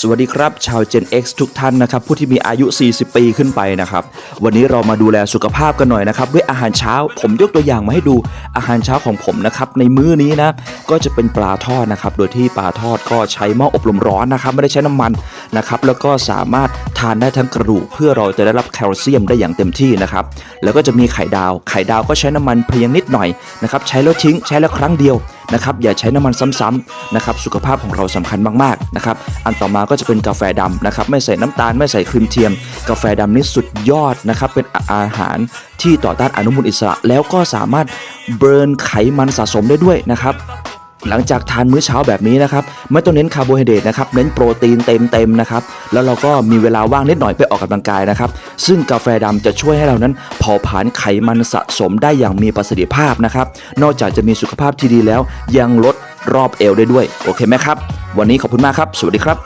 สวัสดีครับชาว Gen X ทุกท่านนะครับผู้ที่มีอายุ 40 ปีขึ้นไปนะครับวันนี้เรามาดูแลสุขภาพกันหน่อยนะครับด้วยอาหารเช้าผมยกตัวอย่างมาให้ดูอาหารเช้าของผมนะครับในมื้อนี้นะก็จะเป็นปลาทอดนะครับโดยที่ปลาทอดก็ใช้หม้ออบลมร้อนนะครับไม่ได้ใช้น้ำมันนะครับแล้วก็สามารถทานได้ทั้งกระดูกเพื่อเราจะได้รับแคลเซียมได้อย่างเต็มที่นะครับแล้วก็จะมีไข่ดาว ไข่ดาวก็ใช้น้ำมันเพียงนิดหน่อยนะครับใช้แล้วทิ้งใช้แล้วครั้งเดียว นะครับอย่าใช้น้ำมันซ้ำๆนะครับสุขภาพของเราสำคัญมากๆนะครับอันต่อมาก็จะเป็นกาแฟดำนะครับไม่ใส่น้ำตาลไม่ใส่ครีมเทียม กาแฟดำนี่สุดยอดนะครับเป็นอาหารที่ต่อต้านอนุมูลอิสระ แล้วก็สามารถเบิร์นไขมันสะสมได้ด้วยนะครับ หลังจากทานมื้อเช้าแบบนี้นะครับไม่ต้องเน้นคาร์โบไฮเดรตนะครับเน้นโปรตีนเต็มๆนะครับแล้วเราก็มีเวลาว่างนิดหน่อยไปออกกำลังกายนะครับซึ่งกาแฟดำจะช่วยให้เรานั้นเผาผลาญไขมันสะสมได้อย่างมีประสิทธิภาพนะครับนอกจากจะมีสุขภาพที่ดีแล้ว ยังลดรอบเอวได้ด้วย โอเคไหมครับ วันนี้ขอบคุณมากครับ สวัสดีครับ